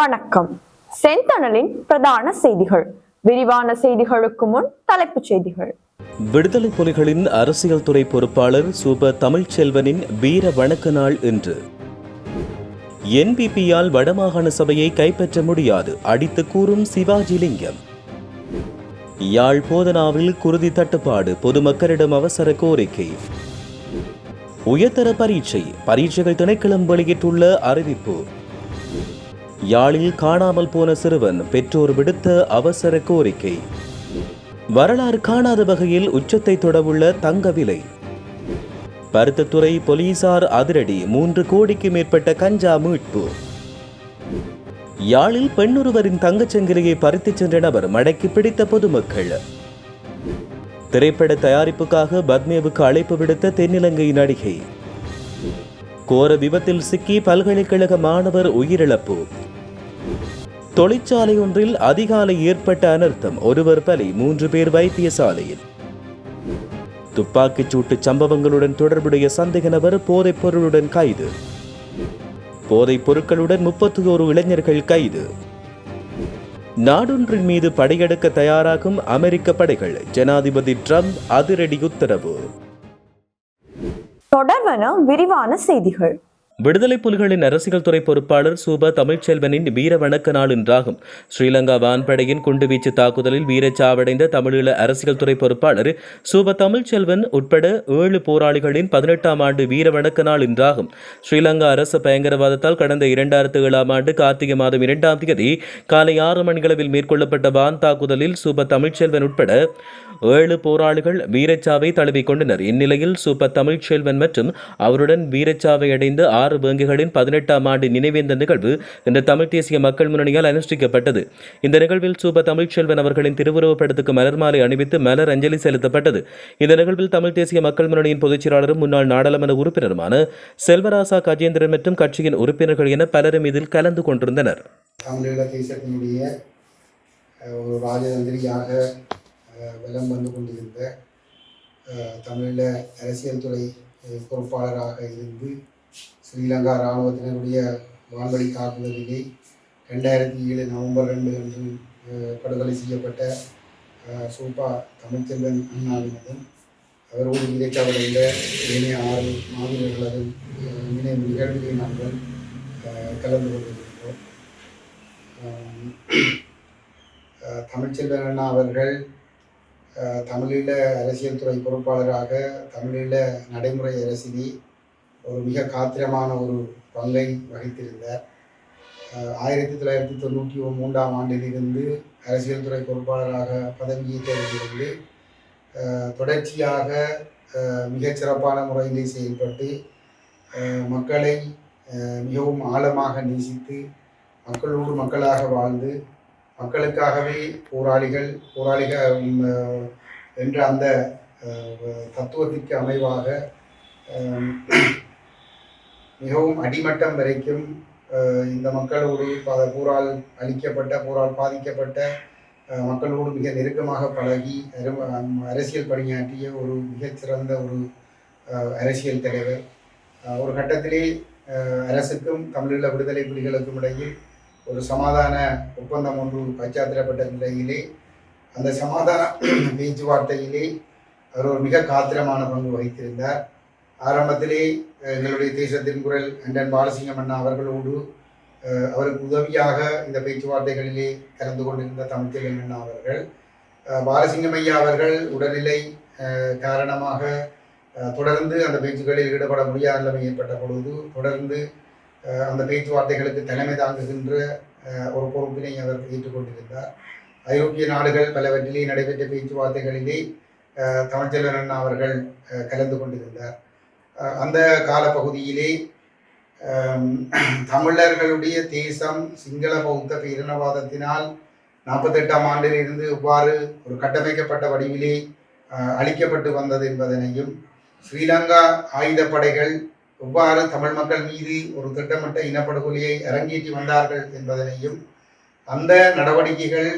வணக்கம். செந்தணலின் பிரதான செய்திகள். விரிவான செய்திகளுக்கு முன் தலைப்புச் செய்திகள். விடுதலை புலிகளின் அரசியல் துறை பொறுப்பாளர் சூப தமிழ்ச்செல்வனின் வீர வணக்க நாள் இன்று. என்பிபியால் வடமாகாண சபையை கைப்பற்ற முடியாது அடித்து கூறும் சிவாஜி லிங்கம். யாழ் போதனாவில் குருதி தட்டுப்பாடு பொதுமக்களிடம் அவசர கோரிக்கை. உயர்தர பரீட்சை பரீட்சைகள் திணைக்களம் வெளியிட்டுள்ள அறிவிப்பு. யாழில் காணாமல் போன சிறுவன் பெற்றோர் விடுத்த அவசர கோரிக்கை. வரலாறு காணாத வகையில் உச்சத்தை தொடவுள்ள தங்க விலை. பருத்தத்துறை போலீசார் அதிரடி மூன்று கோடிக்கு மேற்பட்ட கஞ்சா மீட்பு. யாழில் பெண்ணொருவரின் தங்கச்சங்கிலியை பறித்துச் சென்ற நபர் மடக்கி பிடித்த பொதுமக்கள். திரைப்பட தயாரிப்புக்காக பத்மேவுக்கு அழைப்பு விடுத்த தென்னிலங்கை நடிகை. கோர விபத்தில் சிக்கி பல்கலைக்கழக மாணவர் உயிரிழப்பு. தொழிற்சாலை ஒன்றில் அதிகாலை ஏற்பட்ட அனர்த்தம். ஒருவர் பலி மூன்று பேர் வைத்தியசாலையில். துப்பாக்கிச் சூட்டு சம்பவங்களுடன் தொடர்புடைய சந்தேக நபர் போதைப் பொருளுடன் கைது. போதைப் பொருட்களுடன் முப்பத்தி ஓரு இளைஞர்கள் கைது. நாடொன்றின் மீது படையெடுக்க தயாராகும் அமெரிக்க படைகள். ஜனாதிபதி ட்ரம்ப் அதிரடி உத்தரவு. தொடர்வன விரிவான செய்திகள். விடுதலை புலிகளின் அரசியல் துறை பொறுப்பாளர் சூப தமிழ்ச்செல்வனின் வீர வணக்க நாள் என்றாகும் ஸ்ரீலங்கா வான்படையின் குண்டுவீச்சு தாக்குதலில் வீரச்சாவடைந்த தமிழீழ அரசியல் துறை பொறுப்பாளர் சூப தமிழ்ச்செல்வன் உட்பட ஏழு போராளிகளின் பதினெட்டாம் ஆண்டு வீர வணக்க நாள் என்றாகும் ஸ்ரீலங்கா அரசு பயங்கரவாதத்தால் கடந்த இரண்டாயிரத்து ஏழாம் ஆண்டு கார்த்திகை மாதம் இரண்டாம் தேதி காலை ஆறு மணிகளவில் மேற்கொள்ளப்பட்ட வான் தாக்குதலில் சூப தமிழ்ச்செல்வன் உட்பட ஏழு போராளிகள் வீரச்சாவை தழுவிக் கொண்டனர் இந்நிலையில் சூப தமிழ்ச்செல்வன் மற்றும் அவருடன் வீரச்சாவை அடைந்த ஆறு வங்கிகளின் பதினெட்டாம் ஆண்டு நினைவேந்த நிகழ்வு இன்று தமிழ் தேசிய மக்கள் முன்னணியால் அனுஷ்டிக்கப்பட்டது. இந்த நிகழ்வில் சூப தமிழ்ச்செல்வன் அவர்களின் திருவுருவப் படத்துக்கு மலர் மாலை அணிவித்து மலர் அஞ்சலி செலுத்தப்பட்டது. இந்த நிகழ்வில் தமிழ் தேசிய மக்கள் முன்னணியின் பொதுச் செயலாளரும் முன்னாள் நாடாளுமன்ற உறுப்பினருமான செல்வராசா கஜேந்திரன் மற்றும் கட்சியின் உறுப்பினர்கள் என பலரும் இதில் கலந்து கொண்டிருந்தனர். தமிழீழ தேசத்தினுடைய ஒரு ராஜதந்திரியாக வலம் வந்து கொண்டிருந்த தமிழில் அரசியல் துறை பொறுப்பாளராக இருந்து ஸ்ரீலங்கா இராணுவத்தினருடைய வான்வழி தாக்குதலிலே ரெண்டாயிரத்தி ஏழு நவம்பர் ரெண்டு அன்று படுகொலை செய்யப்பட்ட சூப்பா தமிழ்ச்செல்வன் அண்ணாவினதும் அவரோடு இடைக்காவலையில் ஏனைய ஆறு மாவீரர்களதும் இணைய நினைவு நிகழ்விலே நாங்கள் கலந்து கொண்டிருக்கிறோம். தமிழ்ச்செல்வன் அண்ணா அவர்கள் தமிழீழ அரசியல் துறை பொறுப்பாளராக தமிழீழ நடைமுறை அரசினி ஒரு மிக காத்திரமான ஒரு பங்கை வகித்திருந்தார். ஆயிரத்தி தொள்ளாயிரத்தி தொண்ணூற்றி மூன்றாம் ஆண்டிலிருந்து அரசியல் துறை பொறுப்பாளராக பதவியேற்றதிலிருந்து அஹ், தொடர்ச்சியாக மிகச்சிறப்பான மிகச் சிறப்பான முறையிலே செயல்பட்டு மக்களை மிகவும் ஆழமாக நேசித்து மக்களோடு மக்களாக வாழ்ந்து மக்களுக்காகவே போராளிகள் போராளிகள் என்ற அந்த தத்துவத்திற்கு அமைவாக மிகவும் அடிமட்டம் வரைக்கும் இந்த மக்களோடு ப- போரால் அளிக்கப்பட்ட போரால் பாதிக்கப்பட்ட மக்களோடு மிக நெருக்கமாக பழகி அரசியல் பணியாற்றிய ஒரு மிகச்சிறந்த ஒரு அரசியல் தலைவர். ஒரு கட்டத்திலே அரசுக்கும் தமிழீழ விடுதலை புலிகளுக்கும் இடையில் ஒரு சமாதான ஒப்பந்தம் ஒன்று பச்சாத்திரப்பட்ட நிலையிலே அந்த சமாதான பேச்சுவார்த்தையிலே அவர் ஒரு மிக காத்திரமான பங்கு வகித்திருந்தார். ஆரம்பத்திலே எங்களுடைய தேசத்தின் குரல் அண்டன் பாலசிங்கம் அண்ணா அவர்களோடு அவருக்கு உதவியாக இந்த பேச்சுவார்த்தைகளிலே கலந்து கொண்டிருந்த தமிழ்ச்செல்வன் அண்ணா அவர்கள் பாலசிங்கம் ஐயா அவர்கள் உடல்நிலை காரணமாக தொடர்ந்து அந்த பேச்சுக்களில் ஈடுபட முடியாத நிலைமை ஏற்பட்ட பொழுது தொடர்ந்து அந்த பேச்சுவார்த்தைகளுக்கு தலைமை தாங்குகின்ற ஒரு பொறுப்பினை அவர் ஏற்றுக்கொண்டிருந்தார் ஐரோப்பிய நாடுகள் பலவற்றிலே நடைபெற்ற பேச்சுவார்த்தைகளிலே தமிழ்ச்செல்வன் அண்ணா அவர்கள் கலந்து கொண்டிருந்தார். அந்த காலப்பகுதியிலே தமிழர்களுடைய தேசம் சிங்கள பௌத்த பேரினவாதத்தினால் நாற்பத்தெட்டாம் ஆண்டில் இருந்து இவ்வாறு ஒரு கட்டமைக்கப்பட்ட வடிவிலே அழிக்கப்பட்டு அளிக்கப்பட்டு வந்தது என்பதனையும் ஸ்ரீலங்கா ஆயுதப்படைகள் எவ்வாறு தமிழ் மக்கள் மீது ஒரு திட்டமிட்ட இனப்படுகொலையை அரங்கேற்றி வந்தார்கள் என்பதனையும் அந்த நடவடிக்கைகள்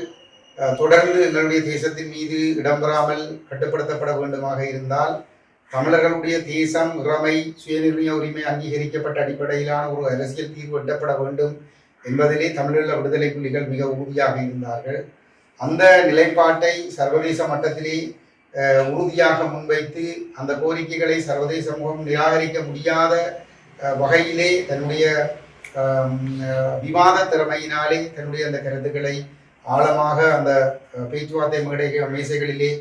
தொடர்ந்து எங்களுடைய தேசத்தின் மீது இடம்பெறாமல் கட்டுப்படுத்தப்பட வேண்டுமாக இருந்தால் தமிழர்களுடைய தேசம் இறமை சுயநிர்ணய உரிமை அங்கீகரிக்கப்பட்ட அடிப்படையிலான ஒரு அரசியல் தீர்வு எட்டப்பட வேண்டும் என்பதிலே தமிழீழ விடுதலை புலிகள் மிக உறுதியாக இருந்தார்கள். அந்த நிலைப்பாட்டை சர்வதேச மட்டத்திலே உறுதியாக முன்வைத்து அந்த கோரிக்கைகளை சர்வதேச சமூகம் நிராகரிக்க முடியாத வகையிலே தன்னுடைய விவாத திறமையினாலே தன்னுடைய அந்த கருத்துக்களை ஆழமாக அந்த பேச்சுவார்த்தை மேடை மேசைகளிலே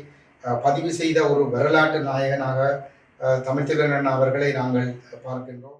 பதிவு செய்த ஒரு வரலாற்று நாயகனாக அஹ், தமிழ்ச்செல்வன் அவர்களை நாங்கள் பார்க்கின்றோம்.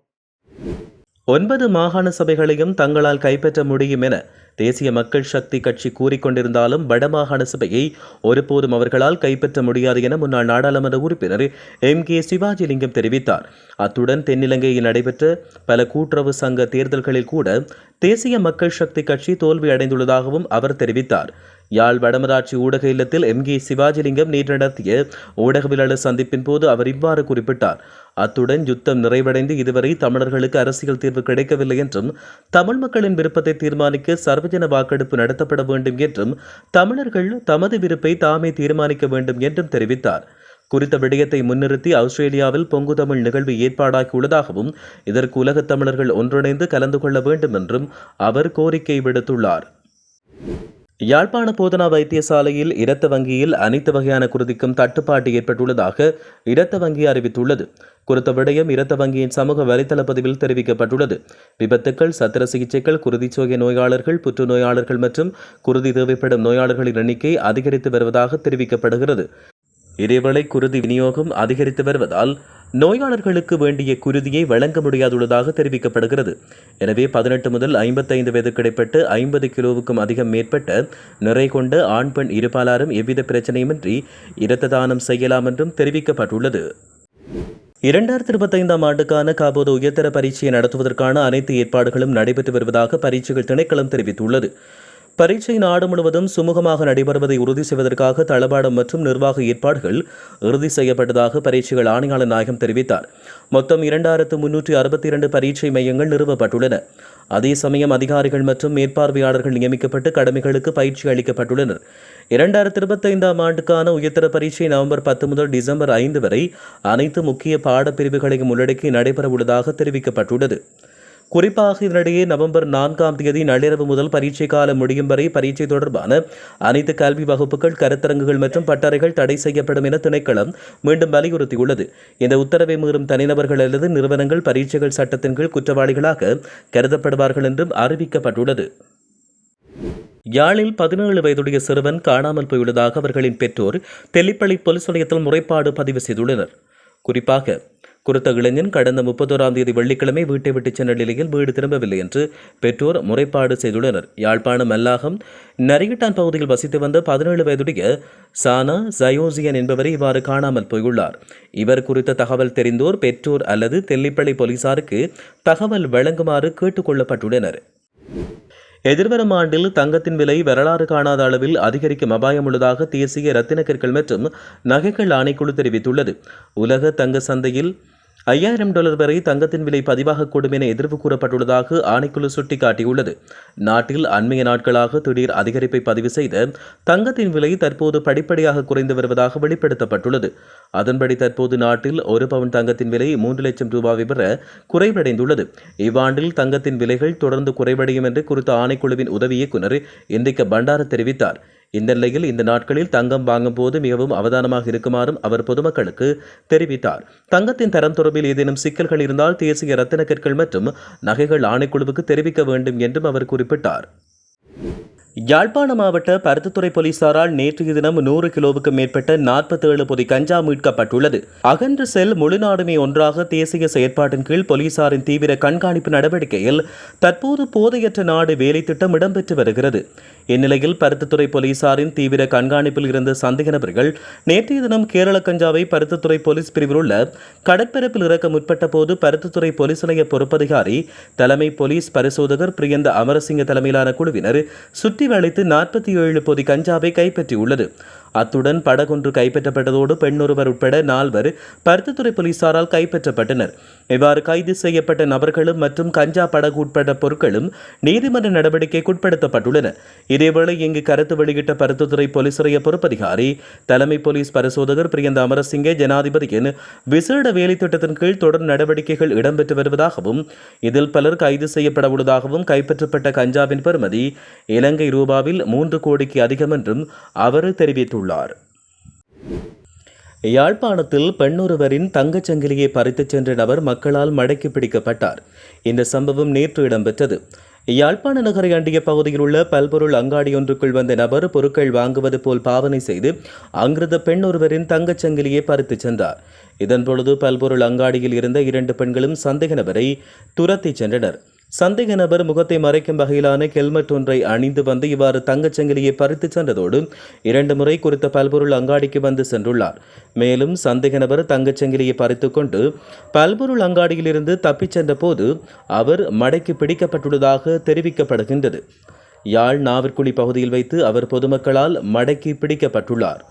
ஒன்பது மாகாண சபைகளையும் தங்களால் கைப்பற்ற முடியும் என தேசிய மக்கள் சக்தி கட்சி கூறிக்கொண்டிருந்தாலும் வடமாகாண சபையை ஒருபோதும் அவர்களால் கைப்பற்ற முடியாது என முன்னாள் நாடாளுமன்ற உறுப்பினர் எம் கே சிவாஜிலிங்கம் தெரிவித்தார். அத்துடன் தென்னிலங்கையில் நடைபெற்ற பல கூட்டுறவு சங்க தேர்தல்களில் கூட தேசிய மக்கள் சக்தி கட்சி தோல்வி அடைந்துள்ளதாகவும் அவர் தெரிவித்தார். யாழ் வடமராட்சி ஊடக இல்லத்தில் எம் கே சிவாஜிலிங்கம் நேற்று நடத்திய ஊடகவியலாளர் சந்திப்பின் போது அவர் இவ்வாறு குறிப்பிட்டார். அத்துடன் யுத்தம் நிறைவடைந்து இதுவரை தமிழர்களுக்கு அரசியல் தீர்வு கிடைக்கவில்லை என்றும் தமிழ் மக்களின் விருப்பத்தை தீர்மானிக்க சர்வஜன வாக்கெடுப்பு நடத்தப்பட வேண்டும் என்றும் தமிழர்கள் தமது விருப்பை தாமே தீர்மானிக்க வேண்டும் என்றும் தெரிவித்தார். குறித்த விடயத்தை முன்னிறுத்தி ஆஸ்திரேலியாவில் பொங்கு தமிழ் நிகழ்வு ஏற்பாடாகியுள்ளதாகவும் இதற்கு உலகத் தமிழர்கள் ஒன்றிணைந்து கலந்து கொள்ள வேண்டும் என்றும் அவர் கோரிக்கை விடுத்துள்ளார். யாழ்ப்பாண போதனா வைத்தியசாலையில் இரத்த வங்கியில் அனைத்து வகையான குருதிக்கும் தட்டுப்பாடு ஏற்பட்டுள்ளதாக இரத்த வங்கி அறிவித்துள்ளது. குறித்த விடயம் இரத்த வங்கியின் சமூக வலைதள பதிவில் தெரிவிக்கப்பட்டுள்ளது. விபத்துக்கள் சத்திர சிகிச்சைகள் குருதிச்சோகை நோயாளர்கள் புற்றுநோயாளர்கள் மற்றும் குருதி தேவைப்படும் நோயாளர்களின் எண்ணிக்கை அதிகரித்து வருவதாக தெரிவிக்கப்படுகிறது. இதேவேளை குருதி விநியோகம் அதிகரித்து வருவதால் நோயாளர்களுக்கு வேண்டிய குருதியை வழங்க முடியாதுள்ளதாக தெரிவிக்கப்படுகிறது. எனவே பதினெட்டு முதல் ஐம்பத்தைந்து வயது கிடைப்பட்டு ஐம்பது கிலோவுக்கும் அதிகம் மேற்பட்ட நிறை கொண்ட ஆண் பெண் இருபாலாரும் எவ்வித பிரச்சனையுமின்றி இரத்த தானம் செய்யலாம் என்றும் தெரிவிக்கப்பட்டுள்ளது. இரண்டாயிரத்தி இருபத்தைந்தாம் ஆண்டுக்கான காபோது உயர்தர பரீட்சையை நடத்துவதற்கான அனைத்து ஏற்பாடுகளும் நடைபெற்று வருவதாக பரீட்சைகள் திணைக்களம் தெரிவித்துள்ளது. பரீட்சை நாடு முழுவதும் சுமூகமாக நடைபெறுவதை உறுதி செய்வதற்காக தளபாடம் மற்றும் நிர்வாக ஏற்பாடுகள் இறுதி செய்யப்பட்டதாக பரீட்சைகள் ஆணையாளர் நாயகம் தெரிவித்தார். மொத்தம் இரண்டாயிரத்து முன்னூற்றி அறுபத்தி இரண்டு பரீட்சை மையங்கள் நிறுவப்பட்டுள்ளன. அதே சமயம் அதிகாரிகள் மற்றும் மேற்பார்வையாளர்கள் நியமிக்கப்பட்டு கடமைகளுக்கு பயிற்சி அளிக்கப்பட்டுள்ளனர். இரண்டாயிரத்தி இருபத்தைந்தாம் ஆண்டுக்கான உயர்தர பரீட்சை நவம்பர் பத்து முதல் டிசம்பர் ஐந்து வரை அனைத்து முக்கிய பாடப்பிரிவுகளையும் உள்ளடக்கி நடைபெறவுள்ளதாக தெரிவிக்கப்பட்டுள்ளது. குறிப்பாக இதனிடையே நவம்பர் நான்காம் தேதி நள்ளிரவு முதல் பரீட்சை காலம் முடியும் வரை பரீட்சை தொடர்பான அனைத்து கல்வி வகுப்புகள் கருத்தரங்குகள் மற்றும் பட்டறைகள் தடை செய்யப்படும் என திணைக்களம் மீண்டும் வலியுறுத்தியுள்ளது. இந்த உத்தரவை மீறும் தனிநபர்கள் அல்லது நிறுவனங்கள் பரீட்சைகள் சட்டத்தின் கீழ் குற்றவாளிகளாக கருதப்படுவார்கள் என்றும் அறிவிக்கப்பட்டுள்ளது. யாழில் பதினேழு வயதுடைய சிறுவன் காணாமல் போயுள்ளதாக அவர்களின் பெற்றோர் தெல்லிப்பள்ளி போலீஸ் நிலையத்தில் முறைப்பாடு பதிவு செய்துள்ளனர். குறிப்பாக குறித்த இளைஞன் கடந்த முப்பத்தோராம் தேதி வெள்ளிக்கிழமை வீட்டை விட்டு சென்ற நிலையில் வீடு திரும்பவில்லை என்று பெற்றோர் முறைப்பாடு செய்துள்ளனர். யாழ்ப்பாணம் மல்லாகம் நரிகிட்டான் பகுதியில் வசித்து வந்த பதினேழு வயதுடைய சானா ஜயோசியன் என்பவரை இவ்வாறு காணாமல் போயுள்ளார். இவர் குறித்த தகவல் தெரிந்தோர் பெற்றோர் அல்லது தெல்லிப்பள்ளி போலீசாருக்கு தகவல் வழங்குமாறு கேட்டுக்கொள்ளப்பட்டுள்ளனர் எதிர்வரும் ஆண்டில் தங்கத்தின் விலை வரலாறு காணாத அளவில் அதிகரிக்கும் அபாயம் உள்ளதாக தேசிய ரத்தின கற்கள் மற்றும் நகைகள் ஆணைக்குழு தெரிவித்துள்ளது. உலக தங்க சந்தையில் ஐயாயிரம் டாலர் வரை தங்கத்தின் விலை பதிவாகக்கூடும் என எதிர்வு கூறப்பட்டுள்ளதாக ஆணைக்குழு சுட்டிக்காட்டியுள்ளது. நாட்டில் அண்மைய நாட்களாக திடீர் அதிகரிப்பை பதிவு செய்த தங்கத்தின் விலை தற்போது படிப்படியாக குறைந்து வருவதாக வெளிப்படுத்தப்பட்டுள்ளது. அதன்படி தற்போது நாட்டில் ஒரு பவுன் தங்கத்தின் விலை மூன்று லட்சம் ரூபாவை பெற குறைவடைந்துள்ளது. இவ்வாண்டில் தங்கத்தின் விலைகள் தொடர்ந்து குறைவடையும் என்று குறித்த ஆணைக்குழுவின் உதவி இயக்குநர் இந்திக்க பண்டார தெரிவித்தார். இந்த நிலையில் இந்த நாட்களில் தங்கம் வாங்கும் போது மிகவும் அவதானமாக இருக்குமாறும் அவர் பொதுமக்களுக்கு தெரிவித்தார். தங்கத்தின் தரம் தொடர்பில் ஏதேனும் சிக்கல்கள் இருந்தால் தேசிய ரத்தின கற்கள் மற்றும் நகைகள் ஆணைக்குழுவுக்கு தெரிவிக்க வேண்டும் என்றும் அவர் குறிப்பிட்டார். யாழ்ப்பாண மாவட்ட பருத்தித்துறை போலீசாரால் நேற்றைய தினம் நூறு கிலோவுக்கு மேற்பட்ட நாற்பத்தி ஏழு பொதி கஞ்சா மீட்கப்பட்டுள்ளது. அகன்ற செல் முழுநாடுமே ஒன்றாக தேசிய செயற்பாட்டின் கீழ் போலீசாரின் தீவிர கண்காணிப்பு நடவடிக்கையில் தற்போது போதையற்ற நாடு வேலை திட்டம் இடம்பெற்று வருகிறது. இந்நிலையில் பருத்தித்துறை போலீசாரின் தீவிர கண்காணிப்பில் இருந்த சந்தேக நபர்கள் நேற்றைய தினம் கேரள கஞ்சாவை பருத்தித்துறை போலீஸ் பிரிவில் உள்ள கடற்பரப்பில் இறக்க முற்பட்ட போது பருத்தித்துறை போலீஸ் நிலைய பொறுப்பதிகாரி தலைமை போலீஸ் பரிசோதகர் பிரியந்த அமரசிங்க தலைமையிலான குழுவினர் சுற்றி வளைத்து நாற்பத்தி ஏழு பொதி கஞ்சாவை கைப்பற்றியுள்ளது. அத்துடன் படகொன்று கைப்பற்றப்பட்டதோடு பெண்ணொருவர் உட்பட நால்வர் பருத்தித்துறை போலீசாரால் கைப்பற்றப்பட்டனர். இவ்வாறு கைது செய்யப்பட்ட நபர்களும் மற்றும் கஞ்சா படகு உட்பட பொருட்களும் நீதிமன்ற நடவடிக்கைக்கு உட்படுத்தப்பட்டுள்ளன இதேவேளை இங்கு கருத்து வெளியிட்ட பருத்துத்துறை போலீசரைய பொறுப்பதிகாரி தலைமை போலீஸ் பரிசோதகர் பிரியந்த அமரசிங்கே ஜனாதிபதியின் விசேட வேலை திட்டத்தின் கீழ் தொடர் நடவடிக்கைகள் இடம்பெற்று வருவதாகவும் இதில் பலர் கைது செய்யப்பட உள்ளதாகவும் கைப்பற்றப்பட்ட கஞ்சாவின் பெறுமதி இலங்கை ரூபாவில் மூன்று கோடிக்கு அதிகம் என்றும் அவர் தெரிவித்துள்ளார். யாழ்ப்பாணத்தில் பெண்ணொருவரின் தங்கச் சங்கிலியை பறித்துச் சென்ற நபர் மக்களால் மடக்கி பிடிக்கப்பட்டார். இந்த சம்பவம் நேற்று இடம்பெற்றது. யாழ்ப்பாண நகரை அண்டிய பகுதியில் உள்ள பல்பொருள் அங்காடி ஒன்றுக்குள் வந்த நபர் பொருட்கள் வாங்குவது போல் பாவனை செய்து அங்கிருந்த பெண் ஒருவரின் தங்கச் சங்கிலியை பறித்துச் சென்றார். இதன்பொழுது பல்பொருள் அங்காடியில் இருந்த இரண்டு பெண்களும் சந்தேக நபரை துரத்திச் சென்றனர். சந்தேக நபர் முகத்தை மறைக்கும் வகையிலான ஹெல்மெட் ஒன்றை அணிந்து வந்து இவ்வாறு தங்கச்சங்கிலியை பறித்து பறித்துச் சென்றதோடு இரண்டு முறை குறித்த பல்பொருள் அங்காடிக்கு வந்து சென்றுள்ளார். மேலும் சந்தேக நபர் தங்கச்சங்கிலியை பறித்துக்கொண்டு கொண்டு பல்பொருள் அங்காடியிலிருந்து தப்பிச் சென்ற போது அவர் மடக்கி பிடிக்கப்பட்டுள்ளதாக தெரிவிக்கப்படுகின்றது. யாழ் நாவற்குழி பகுதியில் வைத்து அவர் பொதுமக்களால் மடக்கி பிடிக்கப்பட்டுள்ளார்.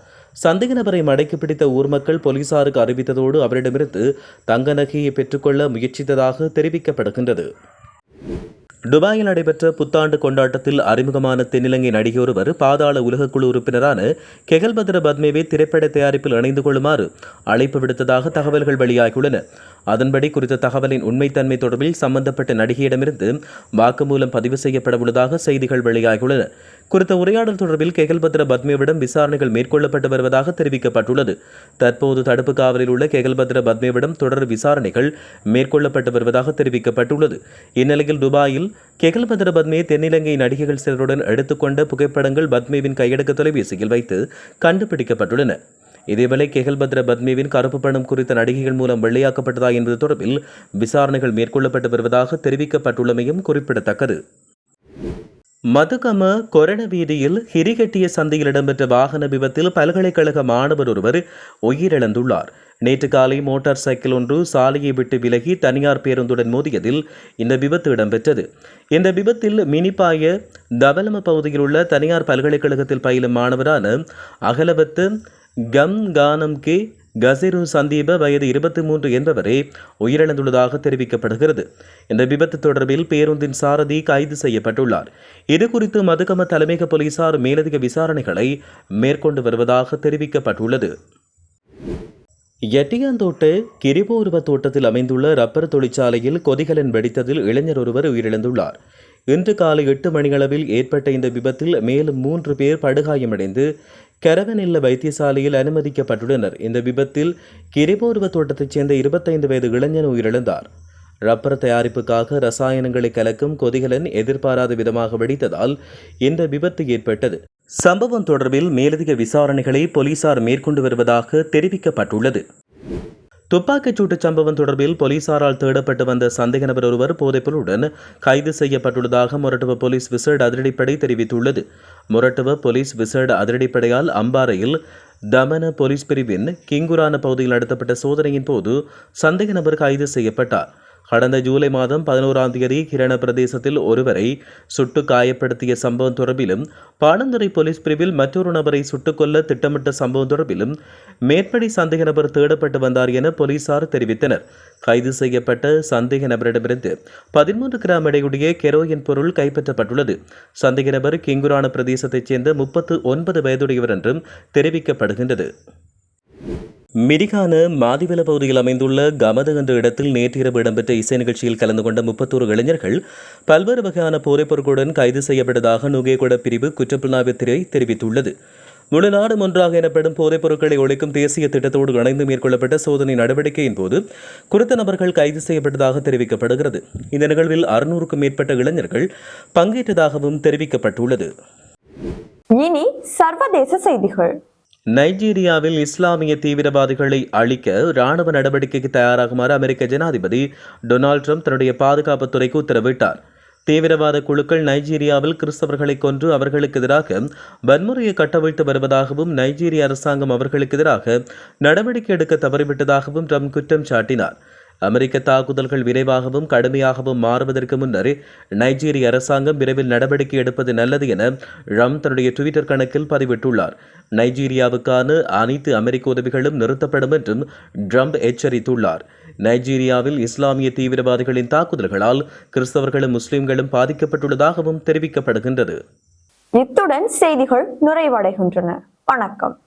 சந்தேக நபரை மடக்கி பிடித்த ஊர் மக்கள் போலீசாருக்கு அறிவித்ததோடு அவரிடமிருந்து தங்க நகையை பெற்றுக்கொள்ள முயற்சித்ததாக தெரிவிக்கப்படுகின்றது. துபாயில் நடைபெற்ற புத்தாண்டு கொண்டாட்டத்தில் அறிமுகமான தென்னிலங்கை நடிகை ஒருவர் பாதாள உலகக்குழு உறுப்பினரான கெகல்பத்ர பத்மேவை திரைப்பட தயாரிப்பில் இணைந்து கொள்ளுமாறு அழைப்பு விடுத்ததாக தகவல்கள் வெளியாகியுள்ளன. அதன்படி குறித்த தகவலின் உண்மைத்தன்மை தொடர்பில் சம்பந்தப்பட்ட நடிகையிடமிருந்து வாக்குமூலம் பதிவு செய்யப்பட உள்ளதாக செய்திகள் வெளியாகியுள்ளன. குறித்த உரையாடல் தொடர்பில் கெகல்பத்ர பத்மேவிடம் விசாரணைகள் மேற்கொள்ளப்பட்டு வருவதாக தெரிவிக்கப்பட்டுள்ளது. தற்போது தடுப்பு காவலில் உள்ள கெகல்பத்ர பத்மேவிடம் தொடர் விசாரணைகள் மேற்கொள்ளப்பட்டு வருவதாக தெரிவிக்கப்பட்டுள்ளது. இந்நிலையில் துபாயில் கெகல்பத்ர பத்மே தென்னிலங்கை நடிகைகள் சிலருடன் எடுத்துக்கொண்ட புகைப்படங்கள் பத்மேவின் கையடக்க தொலைபேசியில் வைத்து கண்டுபிடிக்கப்பட்டுள்ளன. இதேவேளை கெகல்பத்ர பத்மேவின் கருப்பு பணம் குறித்த நடிகைகள் மூலம் வெள்ளையாக்கப்பட்டதா என்பது தொடர்பில் விசாரணைகள் மேற்கொள்ளப்பட்டு வருவதாக தெரிவிக்கப்பட்டுள்ளமையும் குறிப்பிடத்தக்கது. மதுகம கொரண வீதியில் ஹிரிகட்டிய சந்தையில் இடம்பெற்ற வாகன விபத்தில் பல்கலைக்கழக மாணவர் ஒருவர் உயிரிழந்துள்ளார். நேற்று காலை மோட்டார் சைக்கிள் ஒன்று சாலையை விட்டு விலகி தனியார் பேருந்துடன் மோதியதில் இந்த விபத்து இடம்பெற்றது. இந்த விபத்தில் மினிப்பாய தவலம பகுதியில் உள்ள தனியார் பல்கலைக்கழகத்தில் பயிலும் மாணவரான அகலவத்து கம் கானம் கே கசிரு சந்தீப வயது இருபத்தி மூன்று என்பவரே உயிரிழந்துள்ளதாக தெரிவிக்கப்படுகிறது. இந்த விபத்து தொடர்பில் பேருந்தின் சாரதி கைது செய்யப்பட்டுள்ளார். இது குறித்து மதுகம தலைமையக போலீசார் மேலதிக விசாரணைகளை மேற்கொண்டு வருவதாக தெரிவிக்கப்பட்டுள்ளது. எட்டியாந்தோட்டு கிரிபோருவ தோட்டத்தில் அமைந்துள்ள ரப்பர் தொழிற்சாலையில் கொதிகலன் வெடித்ததில் இளைஞர் ஒருவர் உயிரிழந்துள்ளார். இன்று காலை எட்டு மணியளவில் ஏற்பட்ட இந்த விபத்தில் மேலும் மூன்று பேர் படுகாயமடைந்து கரவனில்ல வைத்தியசாலையில் அனுமதிக்கப்பட்டுள்ளனர். இந்த விபத்தில் கிரிபூர்வ தோட்டத்தைச் சேர்ந்த இருபத்தைந்து வயது இளைஞன் உயிரிழந்தார். ரப்பர் தயாரிப்புக்காக ரசாயனங்களை கலக்கும் கொதிகலன் எதிர்பாராத விதமாக வெடித்ததால் இந்த விபத்து ஏற்பட்டது. சம்பவம் தொடர்பில் மேலதிக விசாரணைகளை போலீசார் மேற்கொண்டு வருவதாக தெரிவிக்கப்பட்டுள்ளது. துப்பாக்கிச் சூட்டு சம்பவம் தொடர்பில் போலீசாரால் தேடப்பட்டு வந்த சந்தேக நபர் ஒருவர் போதைப்பொருளுடன் கைது செய்யப்பட்டுள்ளதாக மொரட்டுவ போலீஸ் விசேட அதிரடிப்படை தெரிவித்துள்ளது. மொரட்டுவ போலீஸ் விசேட அதிரடிப்படையால் அம்பாறையில் தமன போலீஸ் பிரிவின் கிங்குரான பகுதியில் நடத்தப்பட்ட சோதனையின் போது சந்தேக நபர் கைது செய்யப்பட்டார். கடந்த ஜூலை மாதம் பதினோராம் தேதி கிரண பிரதேசத்தில் ஒருவரை சுட்டு காயப்படுத்திய சம்பவம் தொடர்பிலும் பாடந்துறை போலீஸ் பிரிவில் மற்றொரு நபரை சுட்டுக் கொல்ல திட்டமிட்ட சம்பவம் தொடர்பிலும் மேற்படி சந்தேக நபர் தேடப்பட்டு வந்தார் என போலீசார் தெரிவித்தனர். கைது செய்யப்பட்ட சந்தேக நபரிடமிருந்து பதிமூன்று கிராம் எடையுடைய கெரோயின் பொருள் கைப்பற்றப்பட்டுள்ளது. சந்தேக நபர் கிங்குரான பிரதேசத்தைச் சேர்ந்த முப்பத்து ஒன்பது வயதுடையவர் என்றும் தெரிவிக்கப்படுகின்றது. மிரிகான மாதிவல பகுதியில் அமைந்துள்ள கமது என்ற இடத்தில் நேற்றிரவு இடம்பெற்ற இசை நிகழ்ச்சியில் கலந்து கொண்ட முப்பத்தோரு இளைஞர்கள் பல்வேறு வகையான போதைப் பொருட்களுடன் கைது செய்யப்பட்டதாக நுகேகொட பிரிவு குற்றப்புலனாய்வுத்துறை தெரிவித்துள்ளது. முழுநாடு ஒன்றாக எனப்படும் போதைப் பொருட்களை ஒழிக்கும் தேசிய திட்டத்தோடு இணைந்து மேற்கொள்ளப்பட்ட சோதனை நடவடிக்கையின் போது குறித்த நபர்கள் கைது செய்யப்பட்டதாக தெரிவிக்கப்படுகிறது. இந்த நிகழ்வில் அறுநூறுக்கும் மேற்பட்ட இளைஞர்கள் பங்கேற்றதாகவும் தெரிவிக்கப்பட்டுள்ளது. இனி சர்வதேச செய்திகள். நைஜீரியாவில் இஸ்லாமிய தீவிரவாதிகளை அழிக்க ராணுவ நடவடிக்கைக்கு தயாராகுமாறு அமெரிக்க ஜனாதிபதி டொனால்ட் ட்ரம்ப் தன்னுடைய பாதுகாப்புத் துறைக்கு உத்தரவிட்டார். தீவிரவாத குழுக்கள் நைஜீரியாவில் கிறிஸ்தவர்களை கொன்று அவர்களுக்கு எதிராக வன்முறையை கட்டவிழ்த்து வருவதாகவும் நைஜீரிய அரசாங்கம் அவர்களுக்கு எதிராக நடவடிக்கை எடுக்க தவறிவிட்டதாகவும் ட்ரம்ப் குற்றம் சாட்டினார். அமெரிக்க தாக்குதல்கள் விரைவாகவும் கடுமையாகவும் மாறுவதற்கு முன்னர் நைஜீரிய அரசாங்கம் விரைவில் நடவடிக்கை எடுப்பது நல்லது என ரம் தன்னுடைய டுவிட்டர் கணக்கில் பதிவிட்டுள்ளார். நைஜீரியாவுக்கான அனைத்து அமெரிக்க உதவிகளும் நிறுத்தப்படும் என்றும் ட்ரம்ப் எச்சரித்துள்ளார். நைஜீரியாவில் இஸ்லாமிய தீவிரவாதிகளின் தாக்குதல்களால் கிறிஸ்தவர்களும் முஸ்லிம்களும் பாதிக்கப்பட்டுள்ளதாகவும் தெரிவிக்கப்படுகின்றது. இத்துடன் செய்திகள் நிறைவடைகின்றன. வணக்கம்.